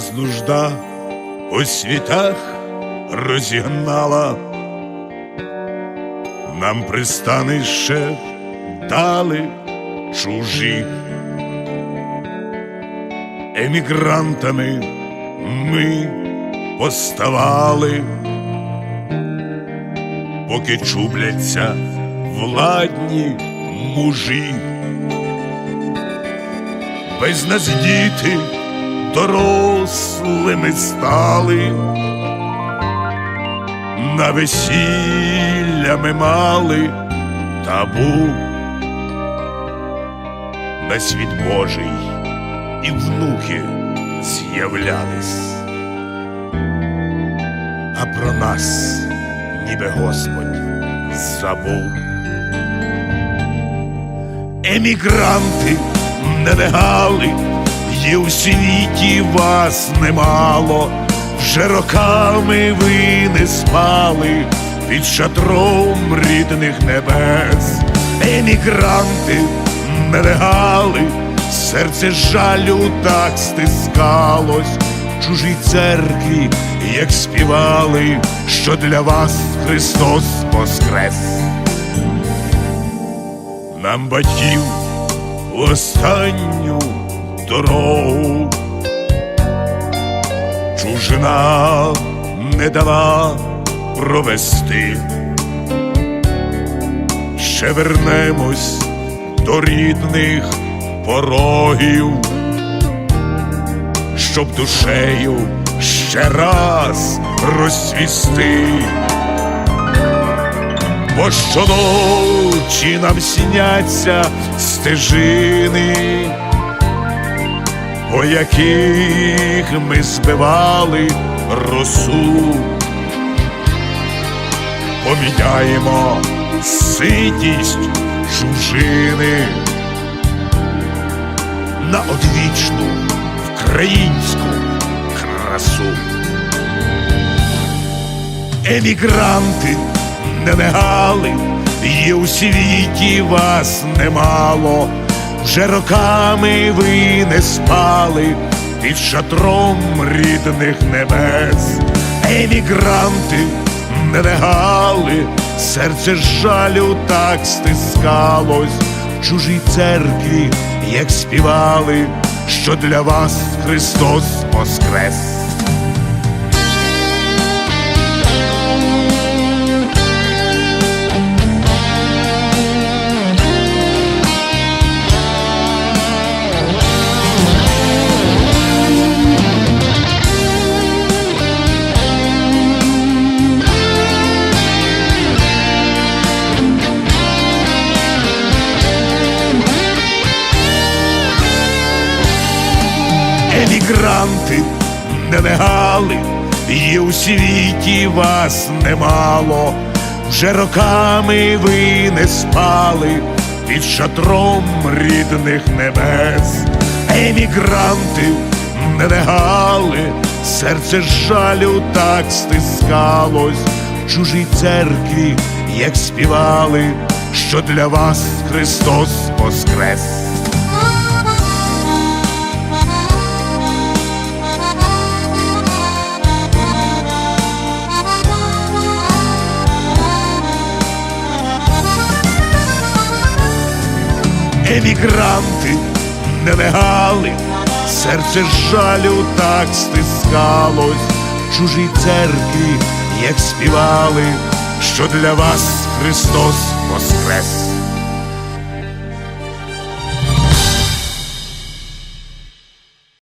нужда у світах розігнала, нам пристанище дали чужі. Емігрантами ми поставали, поки чубляться владні мужі. Без нас діти дорослими стали, на весілля ми мали табу, на світ Божий і внуки з'являлись, а про нас, ніби Господь, забув. Емігранти, нелегали, є у світі вас немало, вже роками ви не спали під шатром рідних небес. Емігранти, нелегали, серце жалю так стискалось, в чужій церкві, як співали, що для вас Христос воскрес нам батьків в останню дорогу. Чужина не дала провести. Ще вернемось до рідних порогів, щоб душею ще раз розцвісти бо щоночі нам сняться стежини, по яких ми збивали росу, поміняємо ситість чужини на одвічну українську красу. Емігранти нелегали, є у світі вас немало, вже роками ви не спали під шатром рідних небес, емігранти, нелегали, серце жалю так стискалось в чужій церкві, як співали, що для вас Христос воскрес. Емігранти, нелегали, є у світі вас немало, вже роками ви не спали під шатром рідних небес, емігранти, нелегали, серце жалю так стискалось. В чужій церкві, як співали, що для вас Христос воскрес. Емігранти, нелегали, серце жалю так стискалось чужій церкві, як співали, що для вас Христос воскрес.